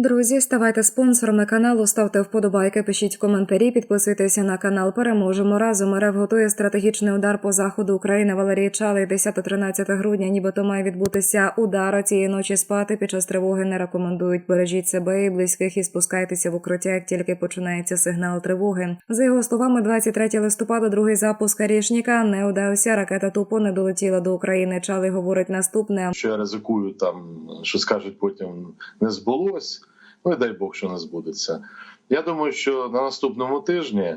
Друзі, ставайте спонсорами каналу, ставте вподобайки, пишіть коментарі, підписуйтеся на канал. Переможемо разом. РФ готує стратегічний удар по заходу України. Валерій Чалий 10-13 грудня. Нібито має відбутися удар. Цієї ночі спати під час тривоги не рекомендують. Бережіть себе і близьких і спускайтеся в укриття, як тільки починається сигнал тривоги. За його словами, 23 листопада, другий запуск Арішніка не удався. Ракета тупо не долетіла до України. Чалий говорить наступне. що я ризикую там, що скажуть потім не збулось. Ну і дай Бог, що не збудеться. Я думаю, що на наступному тижні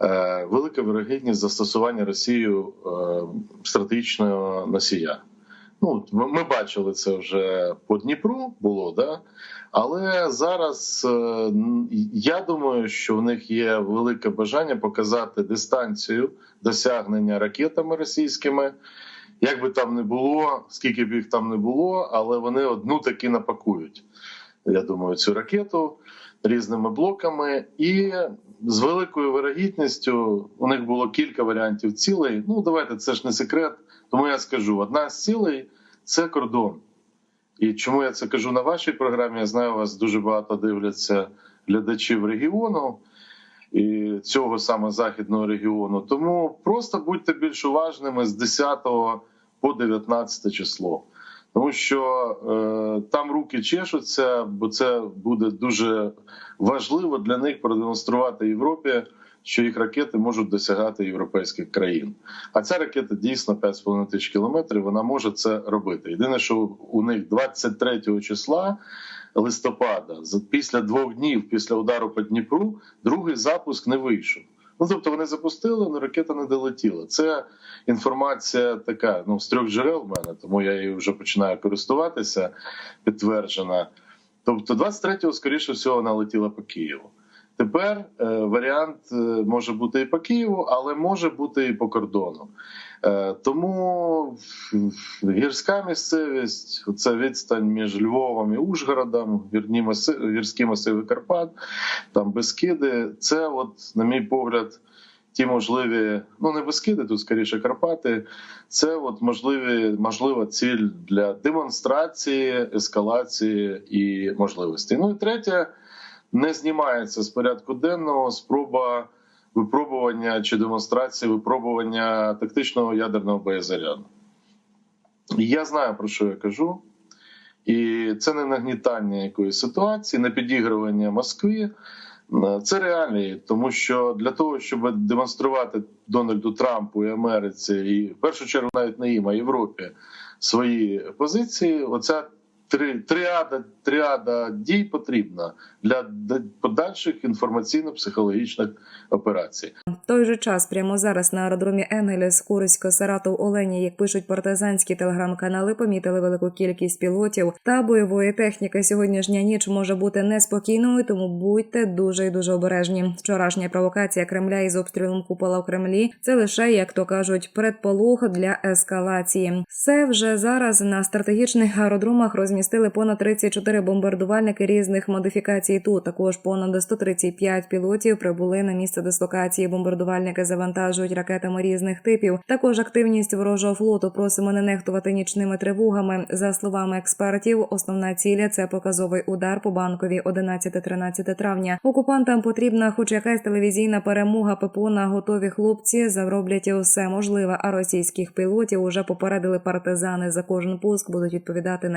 е, велика вирогідність застосування Росією е, стратегічного носія. Ну, ми ми бачили це вже по Дніпру було, да? але зараз е, я думаю, що в них є велике бажання показати дистанцію досягнення ракетами російськими. Як би там не було, скільки б їх там не було, але вони одну таки напакують. Я думаю, цю ракету різними блоками, і з великою вирогідністю у них було кілька варіантів цілей. Ну давайте це ж не секрет. Тому я скажу: одна з цілей це кордон. І чому я це кажу на вашій програмі? Я знаю, вас дуже багато дивляться глядачів регіону і цього саме західного регіону. Тому просто будьте більш уважними з 10 по 19 число. Тому що е, там руки чешуться, бо це буде дуже важливо для них продемонструвати Європі, що їх ракети можуть досягати європейських країн. А ця ракета дійсно 5,5 тисяч кілометрів. Вона може це робити. Єдине, що у них 23 числа листопада, після двох днів після удару по Дніпру, другий запуск не вийшов. Ну тобто вони запустили, але ракета не долетіла. Це інформація така. Ну з трьох джерел в мене, тому я її вже починаю користуватися. Підтверджена. Тобто, 23-го, скоріше всього, вона летіла по Києву. Тепер е, варіант е, може бути і по Києву, але може бути і по кордону. Е, тому гірська місцевість, це відстань між Львовом і Ужгородом, гірні масиви, гірські масиви Карпат, там Бескиди. Це, от, на мій погляд, ті можливі, ну не Бескиди, тут скоріше Карпати. Це от можливі, можлива ціль для демонстрації, ескалації і можливостей. Ну і третє, не знімається з порядку денного спроба випробування чи демонстрації випробування тактичного ядерного боєзаряду. Я знаю про що я кажу, і це не нагнітання якоїсь ситуації, не підігрування Москві. Це реалії, тому що для того, щоб демонструвати Дональду Трампу і Америці, і в першу чергу навіть не їм, а Європі свої позиції, оця три тріада, тріада дій потрібна для подальших інформаційно-психологічних операцій. Той же час, прямо зараз на аеродромі Енгеліс, Курсько, Саратов, Олені, як пишуть партизанські телеграм-канали, помітили велику кількість пілотів та бойової техніки. Сьогоднішня ніч може бути неспокійною, тому будьте дуже і дуже обережні. Вчорашня провокація Кремля із обстрілом купола в Кремлі це лише, як то кажуть, предполог для ескалації. Все вже зараз на стратегічних аеродромах розмістили понад 34 бомбардувальники різних модифікацій. Тут також понад 135 пілотів прибули на місце дислокації. Бомбардувальники завантажують ракетами різних типів. Також активність ворожого флоту просимо не нехтувати нічними тривогами. За словами експертів, основна ціля це показовий удар по банковій 11-13 травня. Окупантам потрібна, хоч якась телевізійна перемога. ППО на готові хлопці зароблять усе можливе. А російських пілотів уже попередили партизани. За кожен пуск будуть відповідати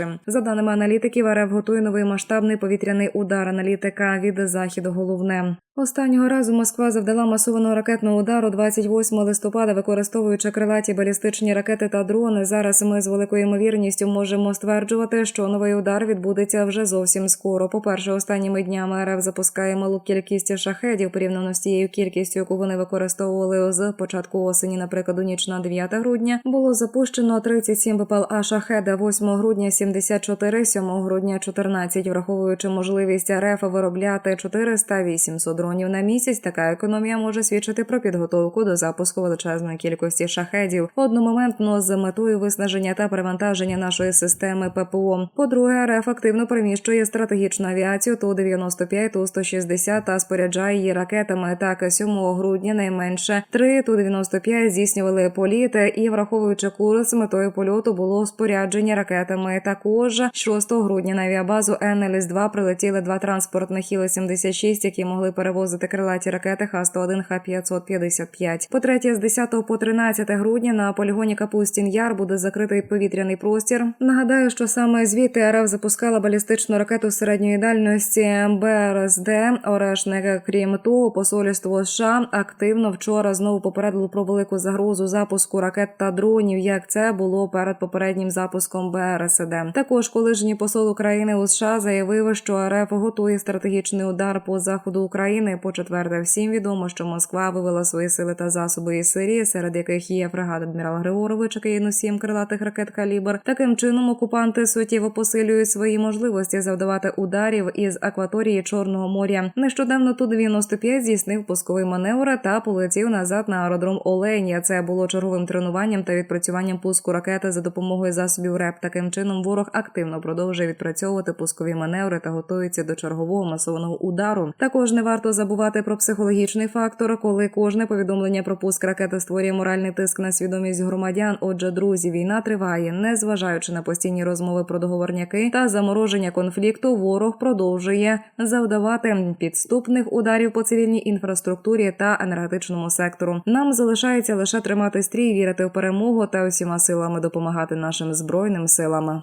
найдорожчим. За даними аналітиків, РФ готує новий масштабний повітряний удар. Аналітика від західу головне. Останнього разу Москва завдала масованого ракетного удару 28 листопада, використовуючи крилаті балістичні ракети та дрони. Зараз ми з великою ймовірністю можемо стверджувати, що новий удар відбудеться вже зовсім скоро. По перше, останніми днями РФ запускає малу кількість шахедів порівняно з тією кількістю, яку вони використовували з початку осені. Наприклад, у ніч на 9 грудня було запущено 37 БПЛА шахеда, 8 грудня 74, 7 грудня 14, враховуючи можливість РФ виробляти 400-800 дронів на місяць. Така економія може свідчити про підготовку до запуску величезної кількості шахедів одномоментно з метою виснаження та перевантаження нашої системи ППО. По-друге, РФ активно приміщує стратегічну авіацію ту 95 ту 160 та споряджає її ракетами. Так 7 грудня найменше 3 ту 95 здійснювали політи і, враховуючи курс, метою польоту було спорядження ракетами Також 6 грудня на авіабазу Енеліс 2 прилетіли два транспортних Іли 76 які могли перевозити крилаті ракети Х-101, Х-555. По третє, з 10 по 13 грудня на полігоні Капустін Яр буде закритий повітряний простір. Нагадаю, що саме звідти РФ запускала балістичну ракету середньої дальності БРСД Орешник. Крім того, посольство США активно вчора знову попередило про велику загрозу запуску ракет та дронів, як це було перед попереднім запуском БРСД. Також колишній посол України у США заявив, що РФ готує стратегічний удар по заходу України. По четверте, всім відомо, що Москва вивела свої сили та засоби із Сирії, серед яких є фрегат адмірал Григорович, який носієм крилатих ракет калібр. Таким чином окупанти суттєво посилюють свої можливості завдавати ударів із акваторії Чорного моря. Нещодавно ту 95 здійснив пусковий маневр та полетів назад на аеродром Оленя. Це було черговим тренуванням та відпрацюванням пуску ракети за допомогою засобів РЕП. Таким чином ворог активно продовжує відпрацьовувати пускові маневри та готується до чергового масованого удару. Також не варто забувати про психологічний фактор, коли кожне повідомлення про пуск ракети створює моральний тиск на свідомість громадян. Отже, друзі, війна триває, незважаючи на постійні розмови про договорняки та замороження конфлікту. Ворог продовжує завдавати підступних ударів по цивільній інфраструктурі та енергетичному сектору. Нам залишається лише тримати стрій, вірити в перемогу та усіма силами допомагати нашим збройним силам.